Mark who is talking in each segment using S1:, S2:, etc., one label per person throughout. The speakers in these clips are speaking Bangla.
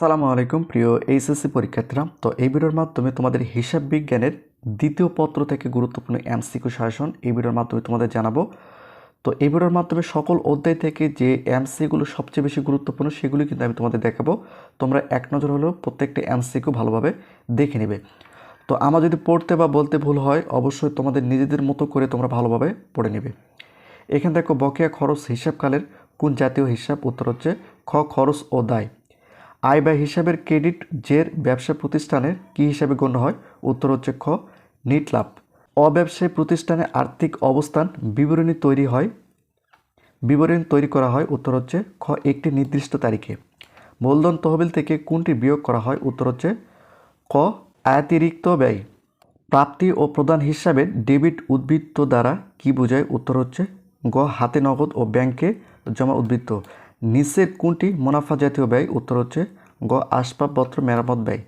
S1: সালামু আলাইকুম, প্রিয় এইচএসসি পরীক্ষার্থীরা। তো এই ভিডিওর মাধ্যমে তোমাদের হিসাব বিজ্ঞানের দ্বিতীয় পত্র থেকে গুরুত্বপূর্ণ এমসিকিউ শাসন এই ভিডিওর মাধ্যমে তোমাদের জানাব। তো এই ভিডিওর মাধ্যমে সকল অধ্যায় থেকে যে এমসিগুলো সবচেয়ে বেশি গুরুত্বপূর্ণ সেগুলি কিন্তু আমি তোমাদের দেখাবো। তোমরা এক নজর হলেও প্রত্যেকটা এমসিকিউ ভালোভাবে দেখে নেবে। তো আমার যদি পড়তে বা বলতে ভুল হয়, অবশ্যই তোমাদের নিজেদের মতো করে তোমরা ভালোভাবে পড়ে নেবে। এখানে দেখো, বকেয়া খরচ হিসাবকালের কোন জাতীয় হিসাব? উত্তর হচ্ছে খ খরচ ও দায়। আয় ব্যয় হিসাবের ক্রেডিট জের ব্যবসা প্রতিষ্ঠানের কী হিসাবে গণ্য হয়? উত্তর হচ্ছে খ, নিট লাভ। অব্যবসায়ী প্রতিষ্ঠানে আর্থিক অবস্থান বিবরণী তৈরি হয়। বিবরণী তৈরি করা হয়, উত্তর হচ্ছে খ, একটি নির্দিষ্ট তারিখে। মূলধন তহবিল থেকে কোনটি বিয়োগ করা হয়? উত্তর হচ্ছে ক আয়াতিরিক্ত ব্যয়। প্রাপ্তি ও প্রদান হিসাবে ডেবিট উদ্বৃত্ত দ্বারা কি বোঝায়? উত্তর হচ্ছে গ, হাতে নগদ ও ব্যাংকে জমা উদ্বৃত্ত। নিচের কোনটি মুনাফা জাতীয় ব্যয়? উত্তর হচ্ছে গ, আসবাবপত্র মেরামত ব্যয়।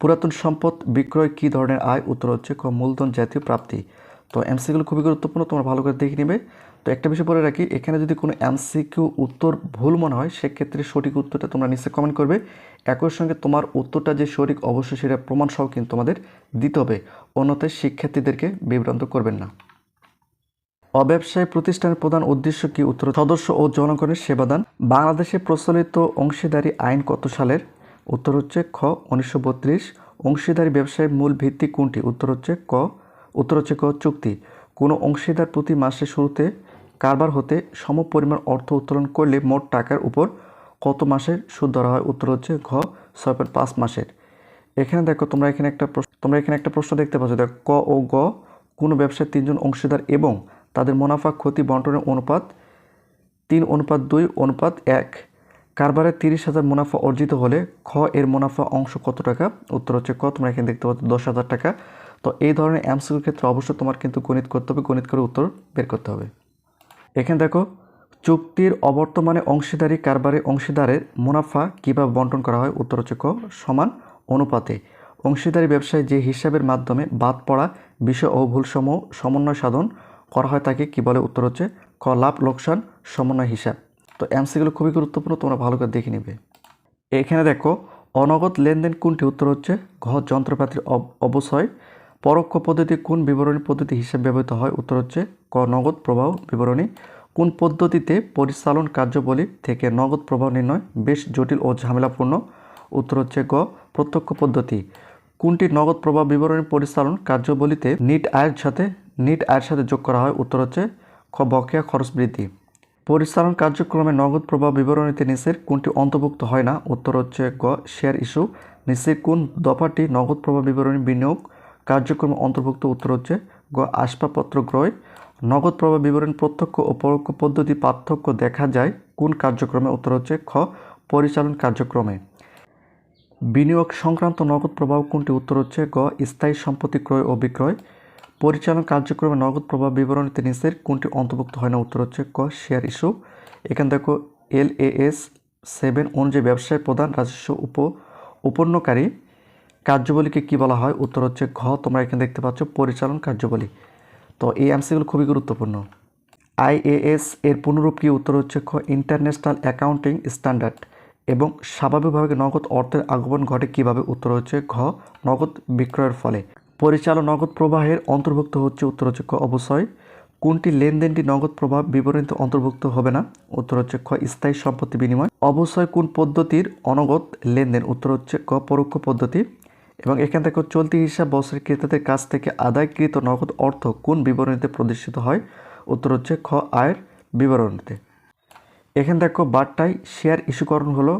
S1: পুরাতন সম্পদ বিক্রয় কী ধরনের আয়? উত্তর হচ্ছে ক, মূলধন জাতীয় প্রাপ্তি। তো এমসিগুলো খুবই গুরুত্বপূর্ণ, তোমরা ভালো করে দেখে নেবে। তো একটা বিষয় বলে রাখি, এখানে যদি কোনো এমসিকিউ উত্তর ভুল মনে হয়, সেক্ষেত্রে সঠিক উত্তরটা তোমরা নিচে কমেন্ট করবে। একই সঙ্গে তোমার উত্তরটা যে সঠিক, অবশ্যই সেটা প্রমাণ সহ কিন্তু তোমাদের দিতে হবে। অন্যথায় শিক্ষার্থীদেরকে বিভ্রান্ত করবেন না। অব্যবসায়ী প্রতিষ্ঠানের প্রধান উদ্দেশ্য কি? উত্তর, সদস্য ও জনগণের সেবাদান। বাংলাদেশে প্রচলিত অংশীদারি আইন কত সালের? উত্তর হচ্ছে খ, উনিশশো বত্রিশ। অংশীদারি ব্যবসায়ের মূল ভিত্তি কোনটি? উত্তর হচ্ছে ক। উত্তর হচ্ছে ক, চুক্তি। কোনো অংশীদার প্রতি মাসে শুরুতে কারবার হতে সম পরিমাণ অর্থ উত্তোলন করলে মোট টাকার উপর কত মাসের সুদ ধরা হয়? উত্তর হচ্ছে ঘ, ছয় পয়েন্ট পাঁচ মাসের। এখানে দেখো, তোমরা এখানে একটা তোমরা এখানে একটা প্রশ্ন দেখতে পাচ্ছ। দেখো, ক ও গ, কোনো ব্যবসায় তিনজন অংশীদার এবং তাদের মুনাফা, ক্ষতি বন্টনের অনুপাত তিন, অনুপাত দুই, অনুপাত এক। কারবারে তিরিশ হাজার মুনাফা অর্জিত হলে খ এর মুনাফা অংশ কত টাকা? উত্তর হচ্ছে ক, তোমরা এখানে দেখতে পাচ্ছ দশ হাজার টাকা। তো এই ধরনের এমসিকিউর ক্ষেত্রে অবশ্যই তোমার কিন্তু গণিত করতে হবে, গণিত করে উত্তর বের করতে হবে। এখানে দেখো, চুক্তির অবর্তমানে অংশীদারি কারবারে অংশীদারের মুনাফা কীভাবে বন্টন করা হয়? উত্তর হচ্ছে ক, সমান অনুপাতে। অংশীদারি ব্যবসায় যে হিসাবের মাধ্যমে বাদ পড়া বিষয় ও ভুলসমূহ সমন্বয় সাধন করা হয় তাকে কী বলে? উত্তর হচ্ছে, ক, লাভ, লোকসান, সমন্বয়, হিসাব। তো এমসিগুলো খুবই গুরুত্বপূর্ণ, তোমরা ভালো করে দেখে নেবে। এখানে দেখো অনগদ লেনদেন কোনটি? উত্তর হচ্ছে, ঘ, যন্ত্রপাতির অব- অবশ্যই। পরোক্ষ পদ্ধতি কোন বিবরণী পদ্ধতি হিসেবে ব্যবহৃত হয়? উত্তর হচ্ছে, ক, নগদ প্রবাহ বিবরণী। কোন পদ্ধতিতে পরিচালন কার্যবলী থেকে নগদ প্রবাহ নির্ণয় বেশ জটিল ও ঝামেলাপূর্ণ? উত্তর হচ্ছে, গ, প্রত্যক্ষ পদ্ধতি। কোনটি নগদ প্রবাহ বিবরণী পরিচালন কার্যবলীতে নিট আয়ের সাথে নিট আয়ের সাথে যোগ করা হয়। উত্তর হচ্ছে খ, বকেয়া খরচ বৃদ্ধি। পরিচালন কার্যক্রমে নগদ প্রবাহ বিবরণীতে নিচের কোনটি অন্তর্ভুক্ত হয় না? উত্তর হচ্ছে গ শেয়ার ইস্যু নিচের কোন দফাটি নগদ প্রবাহ বিবরণী বিনিয়োগ কার্যক্রমে অন্তর্ভুক্ত? উত্তর হচ্ছে গ, আসবাবপত্র ক্রয়। নগদ প্রবাহ বিবরণ প্রত্যক্ষ ও পরোক্ষ পদ্ধতি পার্থক্য দেখা যায় কোন কার্যক্রমে? উত্তর হচ্ছে খ, পরিচালন কার্যক্রমে। বিনিয়োগ সংক্রান্ত নগদ প্রবাহ কোনটি? উত্তর হচ্ছে গ, স্থায়ী সম্পত্তি ক্রয় ও বিক্রয়। পরিচালন কার্যক্রমে নগদ প্রবাহ বিবরণীতে নিচের কোনটি অন্তর্ভুক্ত হয় না? উত্তর হচ্ছে ক শেয়ার ইস্যু এখানে দেখো এল এ এস সেভেন অনুযায়ী ব্যবসায় প্রধান, রাজস্ব উপ, উপন্যকারী, কার্যবলীকে কি বলা হয়? উত্তর হচ্ছে ঘ, তোমরা এখানে দেখতে পাচ্ছ পরিচালন কার্যবলী। তো এই এমসিগুলো খুবই গুরুত্বপূর্ণ। আইএএস এর পুনরূপ কি? উত্তর হচ্ছে খ ইন্টারন্যাশনাল অ্যাকাউন্টিং স্ট্যান্ডার্ড এবং স্বাভাবিকভাবে নগদ অর্থের আগমন ঘটে কীভাবে? উত্তর হচ্ছে ঘ, নগদ বিক্রয়ের ফলে। পরিচালন নগদ প্রবাহের অন্তর্ভুক্ত হচ্ছে উত্তর হচ্ছে ক অবশ্যই। কোনটি লেনদেনটি নগদ প্রবাহ বিবরণীতে অন্তর্ভুক্ত হবে না? উত্তর হচ্ছে খ স্থায়ী সম্পত্তি বিনিময়। অবশ্যই কোন পদ্ধতির অনগদ লেনদেন? উত্তর হচ্ছে ক পরোক্ষ পদ্ধতি। এবং এখান থেকে চলতি হিসাব বছরের ক্রেতাদের কাছ থেকে আদায়কৃত নগদ অর্থ কোন বিবরণীতে প্রদর্শিত হয়? উত্তর হচ্ছে খ আয়ের বিবরণীতে। এখান থেকে বারটায় শেয়ার ইস্যুকরণ হলো।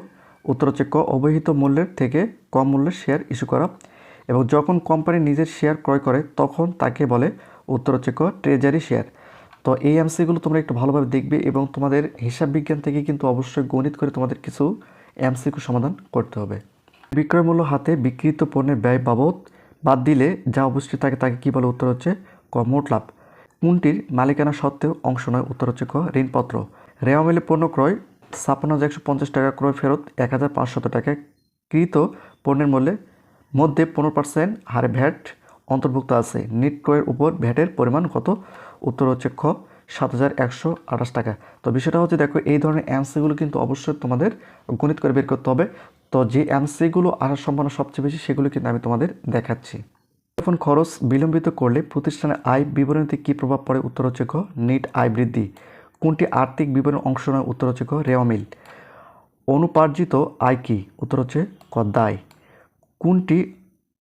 S1: উত্তর হচ্ছে ক অবহিত মূল্যের থেকে কম মূল্যের শেয়ার ইস্যু করা। এবং যখন কোম্পানি নিজের শেয়ার ক্রয় করে, তখন তাকে বলে উত্তর হচ্ছে ট্রেজারি শেয়ার। তো এই এমসিগুলো তোমরা একটু ভালোভাবে দেখবে এবং তোমাদের হিসাব বিজ্ঞান থেকে কিন্তু অবশ্যই গণিত করে তোমাদের কিছু এমসিকিউ সমাধান করতে হবে। বিক্রয় মূল্য হাতে বিক্রিত পণ্যের ব্যয় বাবদ বাদ দিলে যা অবস্থিত থাকে তাকে কী বলে উত্তর হচ্ছে ক মোট লাভ। কোনটির মালিকানা সত্ত্বেও অংশ নয় উত্তর হচ্ছে ক ঋণপত্র। রেওয়া মিলে পণ্য ক্রয় ছাপ্পান্ন হাজার একশো পঞ্চাশ টাকা ক্রয় ফেরত এক হাজার পাঁচশত টাকা কৃত পণ্যের মূল্যে মধ্যে পনেরো পার্সেন্ট হারে ভ্যাট অন্তর্ভুক্ত আছে। নিট ক্রয়ের উপর ভ্যাটের পরিমাণ কত? উত্তর হচ্ছে খ, সাত হাজার একশো আঠাশ টাকা। তো বিষয়টা হচ্ছে, দেখো, এই ধরনের অ্যান্সারগুলো কিন্তু অবশ্যই তোমাদের গণিত করে বের করতে হবে। তো যে এমসিগুলো আসার সম্ভাবনা সবচেয়ে বেশি, সেগুলো কিন্তু আমি তোমাদের দেখাচ্ছি। টেলিফোন খরচ বিলম্বিত করলে প্রতিষ্ঠানের আয় বিবরণীতে কী প্রভাব পড়ে? উত্তর হচ্ছে খ, নিট আয় বৃদ্ধি। কোনটি আর্থিক বিবরণ অংশ নয়? উত্তর হচ্ছে খ রেওয়ামিল অনুপার্জিত আয় কি? উত্তর হচ্ছে ক দায়। কোনটি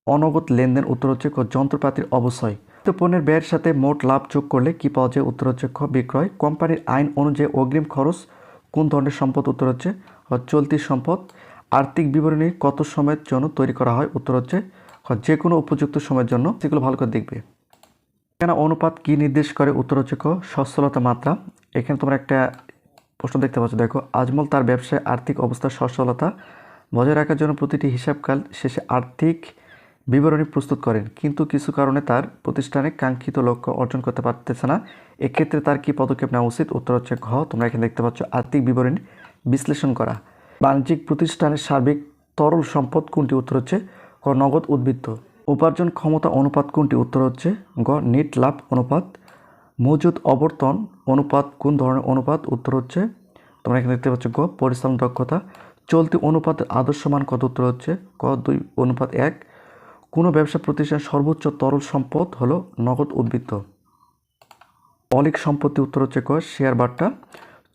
S1: অনগত লেনদেন উত্তর হচ্ছে যন্ত্রপাতির অবশ্যই? তো পণ্যের ব্যয়ের সাথে মোট লাভ যোগ করলে কি পাওয়া যায় উত্তর হচ্ছে বিক্রয়? কোম্পানির আইন অনুযায়ী অগ্রিম খরচ কোন ধরনের সম্পদ উত্তর হচ্ছে চলতি সম্পদ? আর্থিক বিবরণী কত সময়ের জন্য তৈরি করা হয় উত্তর হচ্ছে যে কোনো উপযুক্ত সময়ের জন্য সেগুলো ভালো করে দেখবে। এখানে অনুপাত কি নির্দেশ করে উত্তর হচ্ছে সচ্ছলতা মাত্রা? এখানে তোমরা একটা প্রশ্ন দেখতে পাচ্ছ। দেখো, আজমল তার ব্যবসায় আর্থিক অবস্থার সচ্ছলতা বজায় রাখার জন্য প্রতিটি হিসাবকাল শেষে আর্থিক বিবরণী প্রস্তুত করেন, কিন্তু কিছু কারণে তার প্রতিষ্ঠানে কাঙ্ক্ষিত লক্ষ্য অর্জন করতে পারতেছে না। এক্ষেত্রে তার কি পদক্ষেপ নেওয়া উচিত? উত্তর হচ্ছে ঘ। তোমরা এখানে দেখতে পাচ্ছ আর্থিক বিবরণী বিশ্লেষণ করা। বাণিজ্যিক প্রতিষ্ঠানের সার্বিক তরল সম্পদ কোনটি? উত্তর হচ্ছে ক নগদ উদ্বৃত্ত। উপার্জন ক্ষমতা অনুপাত কোনটি? উত্তর হচ্ছে গ, নেট লাভ অনুপাত। মজুদ অবর্তন অনুপাত কোন ধরনের অনুপাত? উত্তর হচ্ছে তোমরা এখানে দেখতে পাচ্ছ গ, পরিশ্রম, দক্ষতা। চলতি অনুপাত আদর্শ মান কত উত্তর হচ্ছে? ক, দুই, অনুপাত এক। কোনো ব্যবসা প্রতিষ্ঠান সর্বোচ্চ তরল সম্পদ হলো নগদ উদ্বৃত্ত। মৌলিক সম্পত্তি উত্তর হচ্ছে ক শেয়ার বার্তা।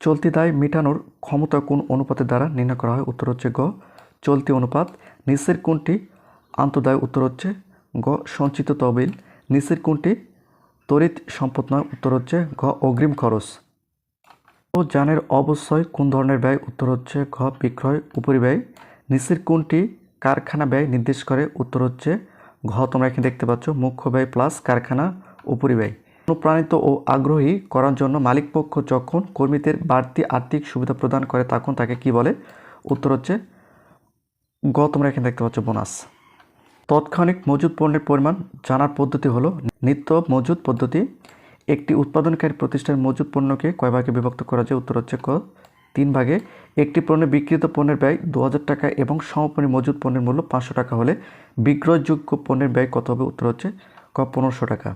S1: চলতি দায় মেটানোর ক্ষমতা কোন অনুপাতের দ্বারা নির্ণয় করা হয়? উত্তর হচ্ছে গ, চলতি অনুপাত। নিচের কোনটি? আন্তদায় উত্তর হচ্ছে গ, সঞ্চিত তহবিল। নিচের কোনটি? তড়িৎ সম্পদ নয়, উত্তর হচ্ছে ঘ, অগ্রিম খরচ। ও যানের অবশ্যই কোন ধরনের ব্যয়? উত্তর হচ্ছে ঘ, বিক্রয় উপরিব্যয় নিচের কোনটি? কারখানা ব্যয় নির্দেশ করে। উত্তর হচ্ছে ঘ, তোমরা এখানে দেখতে পাচ্ছ। মুখ্য ব্যয় প্লাস কারখানা উপরিব্যয় অনুপ্রাণিত ও আগ্রহী করার জন্য মালিকপক্ষ যখন কর্মীদের বাড়তি আর্থিক সুবিধা প্রদান করে, তখন তাকে কি বলে? উত্তর হচ্ছে গ তোমরা এখানে দেখতে পাচ্ছ বোনাস তৎক্ষণিক মজুদ পণ্যের পরিমাণ জানার পদ্ধতি হলো নিত্য মজুদ পদ্ধতি। একটি উৎপাদনকারী প্রতিষ্ঠান মজুদ পণ্যকে কয় ভাগে বিভক্ত করা যায়? উত্তর হচ্ছে ক। তিন ভাগে। একটি পণ্যে বিক্রিত পণ্যের ব্যয় দু হাজার টাকা এবং সমপরি মজুদ পণ্যের মূল্য পাঁচশো টাকা হলে বিক্রয়যোগ্য পণ্যের ব্যয় কত হবে? উত্তর হচ্ছে ক, পনেরোশো টাকা।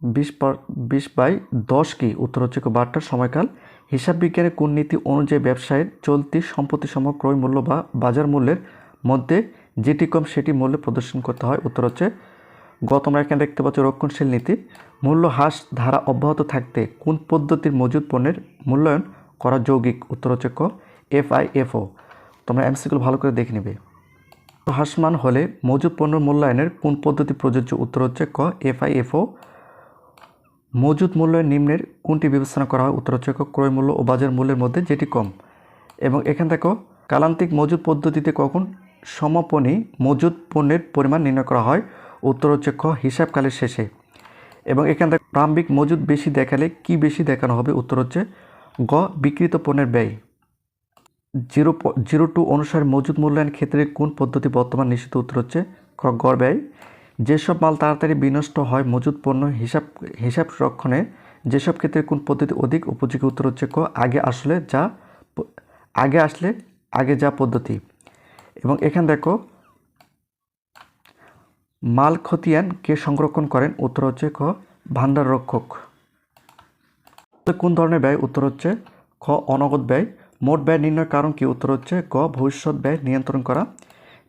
S1: বিশ বিশ বাই দশ কি? উত্তর হচ্ছে ক বারটার সময়কাল। হিসাব বিজ্ঞানের কোন নীতি অনুযায়ী ব্যবসায়ের চলতি সম্পত্তি সম ক্রয় মূল্য বা বাজার মূল্যের মধ্যে যেটি কম সেটি মূল্যে প্রদর্শন করতে হয়? উত্তর হচ্ছে গ তোমরা এখানে দেখতে পাচ্ছ রক্ষণশীল নীতি? মূল্য হ্রাস ধারা অব্যাহত থাকতে কোন পদ্ধতির মজুদ পণ্যের মূল্যায়ন করা যৌগিক? উত্তর হচ্ছে ক এফ আই এফ ও তোমরা এমসিগুলো ভালো করে দেখে নেবে। হ্রাসমান হলে মজুদ পণ্য মূল্যায়নের কোন পদ্ধতি প্রযোজ্য? উত্তর হচ্ছে ক এফ আই এফ ও মজুদ মূল্যের নিম্নের কোনটি বিবেচনা করা হয়? উত্তর হচ্ছে ক্রয় মূল্য ও বাজার মূল্যের মধ্যে যেটি কম। এবং এখান থেকে কালান্তিক মজুদ পদ্ধতিতে কখন সমাপনী মজুদ পণ্যের পরিমাণ নির্ণয় করা হয়? উত্তর হচ্ছে খ, হিসাবকালের শেষে। এবং এখান থেকে প্রারম্ভিক মজুদ বেশি দেখালে কি বেশি দেখানো হবে? উত্তর হচ্ছে গ, বিক্রিত পণ্যের ব্যয়। জিরো জিরো টু অনুসারে মজুদ মূল্যায়ন ক্ষেত্রে কোন পদ্ধতি বর্তমান নিশ্চিত? উত্তর হচ্ছে খ, গড় ব্যয়। যেসব মাল তাড়াতাড়ি বিনষ্ট হয় মজুদ পণ্য হিসাব হিসাব রক্ষণে যেসব ক্ষেত্রে কোন পদ্ধতি অধিক উপযোগী? উত্তর হচ্ছে ক, আগে আসলে যা আগে আসলে আগে যা পদ্ধতি। এবং এখানে দেখো মাল খতিয়ান কে সংরক্ষণ করেন? উত্তর হচ্ছে খ ভান্ডার রক্ষক। কোন ধরনের ব্যয়? উত্তর হচ্ছে খ, অনগদ ব্যয়। মোট ব্যয় নির্ণয় কারণ কি? উত্তর হচ্ছে গ ভবিষ্যৎ ব্যয় নিয়ন্ত্রণ করা।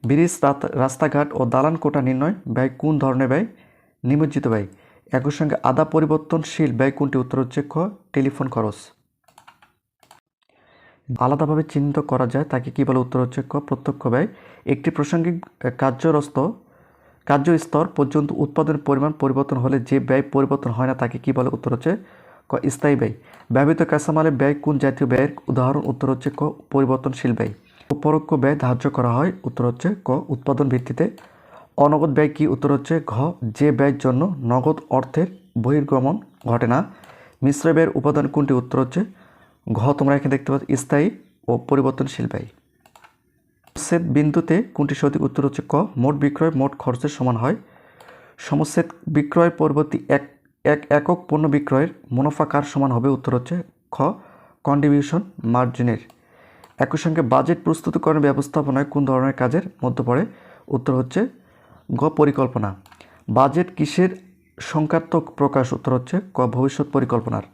S1: ব্রিজ রাস্তাঘাট ও দালান কোটা নির্ণয়, ব্যয় কোন ধরনের ব্যয়? নিমজ্জিত ব্যয়। একই সঙ্গে আদা পরিবর্তনশীল ব্যয় কোনটি? উত্তর হচ্ছে খ, টেলিফোন খরচ। আলাদাভাবে চিহ্নিত করা যায়, তাকে কী বলে? উত্তর হচ্ছে ক, প্রত্যক্ষ ব্যয়। একটি প্রাসঙ্গিক কার্যরস্ত কার্যস্তর পর্যন্ত উৎপাদনের পরিমাণ পরিবর্তন হলে যে ব্যয় পরিবর্তন হয় না তাকে কী বলে? উত্তর হচ্ছে ক, স্থায়ী ব্যয়। ব্যবহৃত কাঁচামালের ব্যয় কোন জাতীয় ব্যয়ের? উদাহরণ, উত্তর হচ্ছে ক, পরিবর্তনশীল ব্যয়। পরোক্ষ ব্যয় ধার্য করা হয়, উত্তর হচ্ছে ক, উৎপাদন ভিত্তিতে। অনগদ ব্যয় কি? উত্তর হচ্ছে ঘ, যে ব্যয়ের জন্য নগদ অর্থের বহির্গমন ঘটে না। মিশ্র ব্যয়ের উপাদান কোনটি? উত্তর হচ্ছে ঘ। তোমরা এখানে দেখতে পাচ্ছ স্থায়ী ও পরিবর্তনশীল ব্যয়। সমচ্ছেদ বিন্দুতে কোনটি সঠিক উত্তর হচ্ছে ক? মোট বিক্রয় মোট খরচের সমান হয়। সমচ্ছেদ বিক্রয় পরবর্তী এক এক একক পণ্য বিক্রয়ের মুনাফা কার সমান হবে? উত্তর হচ্ছে খ কন্ট্রিবিউশন মার্জিনের একই সঙ্গে বাজেট প্রস্তুতকরণ ব্যবস্থাপনায় কোন ধরনের কাজের মধ্যে পড়ে? উত্তর হচ্ছে গ, পরিকল্পনা। বাজেট কিসের সংখ্যাত্মক প্রকাশ? উত্তর হচ্ছে ক, ভবিষ্যৎ পরিকল্পনার।